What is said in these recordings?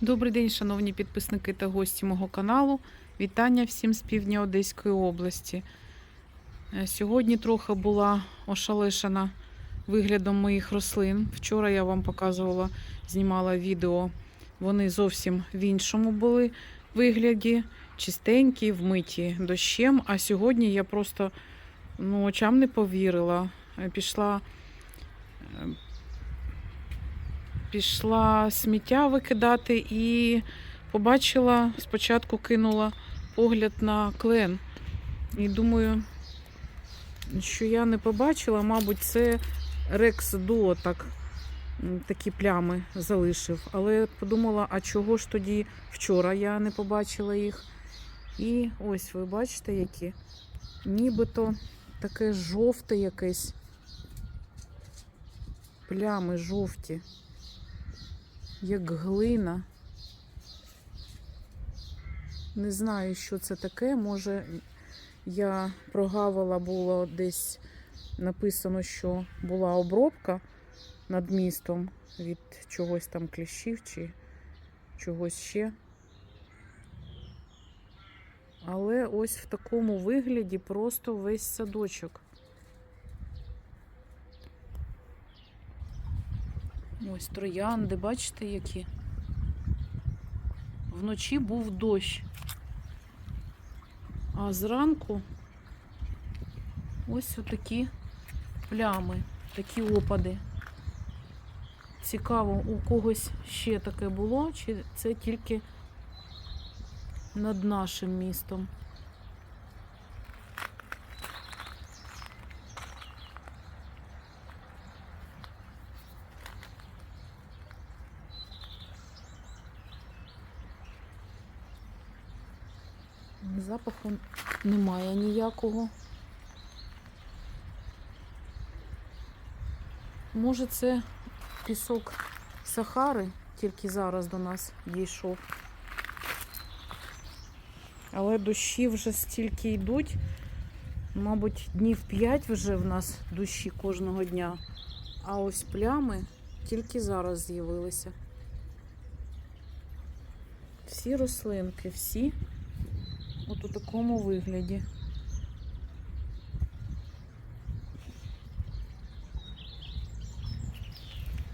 Добрий день, шановні підписники та гості мого каналу. Вітання всім з півдня Одеської області. Е, Сьогодні трохи була ошалешена виглядом моїх рослин. Вчора я вам показувала, знімала відео. Вони зовсім в іншому були вигляді, чистенькі, вмиті дощем. А сьогодні я просто ну, очам не повірила. Е, Пішла е, пішла сміття викидати і побачила, спочатку кинула погляд на клен. І думаю, що я не побачила, мабуть, це Рекс Дуо так, такі плями залишив. Але подумала, а чого ж тоді вчора я не побачила їх. І ось ви бачите, які нібито таке жовте якесь. Плями жовті як глина. Не знаю, що це таке. Може, я прогавила, було десь написано, що була обробка над містом від чогось там кліщів чи чогось ще. Але ось в такому вигляді просто весь садочок. Ось троянди, бачите, які? Вночі був дощ. А зранку ось отакі плями, такі опади. Цікаво, у когось ще таке було, чи це тільки над нашим містом. Запаху немає ніякого. Може, це пісок Сахари тільки зараз до нас дійшов. Але дощі вже стільки йдуть. Мабуть, днів 5 вже в нас дощі кожного дня. А ось плями тільки зараз з'явилися. Всі рослинки, всі От у такому вигляді.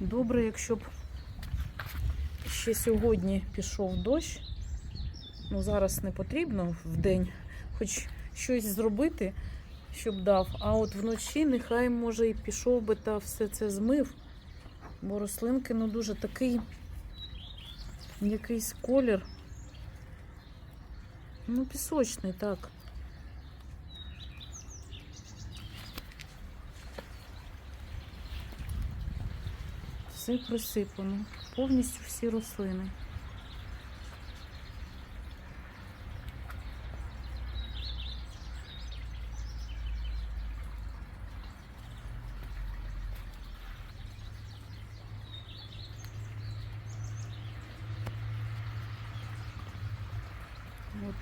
Добре, якщо б ще сьогодні пішов дощ. Ну, зараз не потрібно в день хоч щось зробити, щоб дав. А от вночі нехай, може, і пішов би та все це змив. Бо рослинки, ну, дуже такий якийсь колір. Ну, пісочний, так. Все присипано. Повністю всі рослини.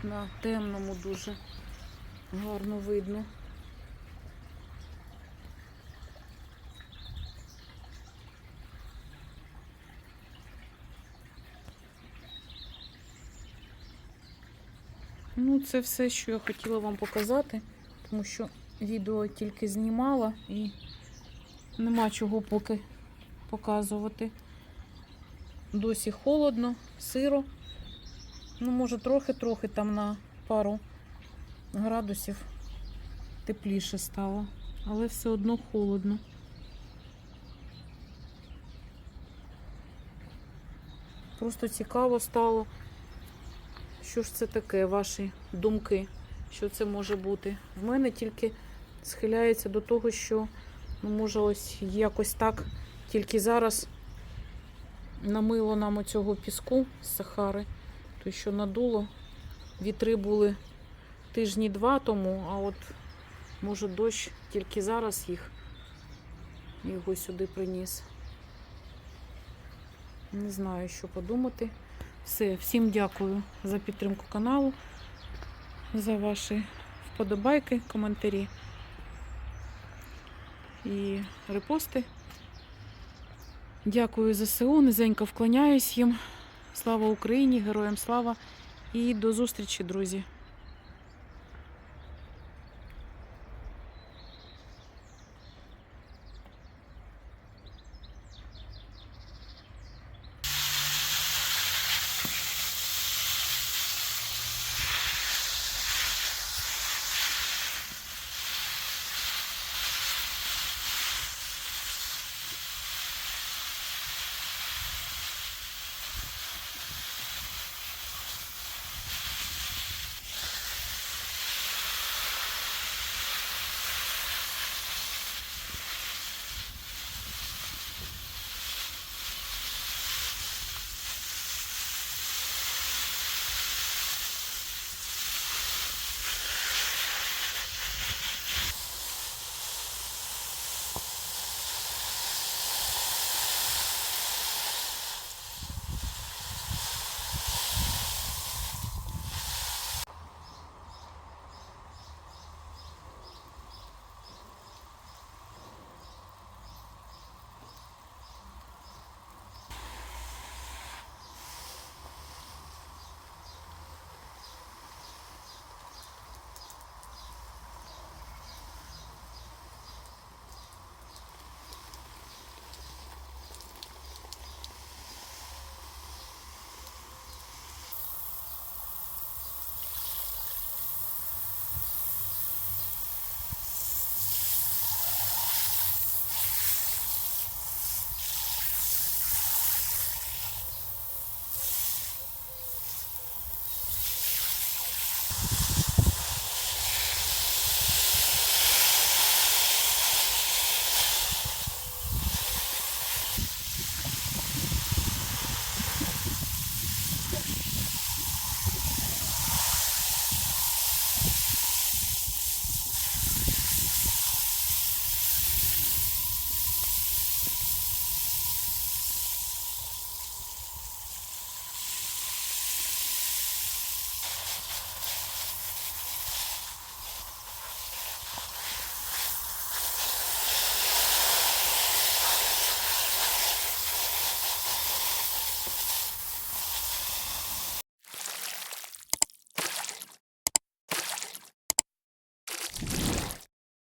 На темному дуже гарно видно. Ну, це все, що я хотіла вам показати, тому що відео тільки знімала і нема чого поки показувати. Досі холодно, сиро. Ну, може, трохи-трохи там на пару градусів тепліше стало, але все одно холодно. Просто цікаво стало, що ж це таке, ваші думки, що це може бути. В мене тільки схиляється до того, що, ну, може, ось якось так, тільки зараз намило нам оцього піску з Сахари то що надуло. Вітри були тижні два тому, а от може дощ тільки зараз їх його сюди приніс. Не знаю, що подумати. Все, всім дякую за підтримку каналу, за ваші вподобайки, коментарі і репости. Дякую ЗСУ, низенько вклоняюсь їм. Слава Україні! Героям слава! І до зустрічі, друзі!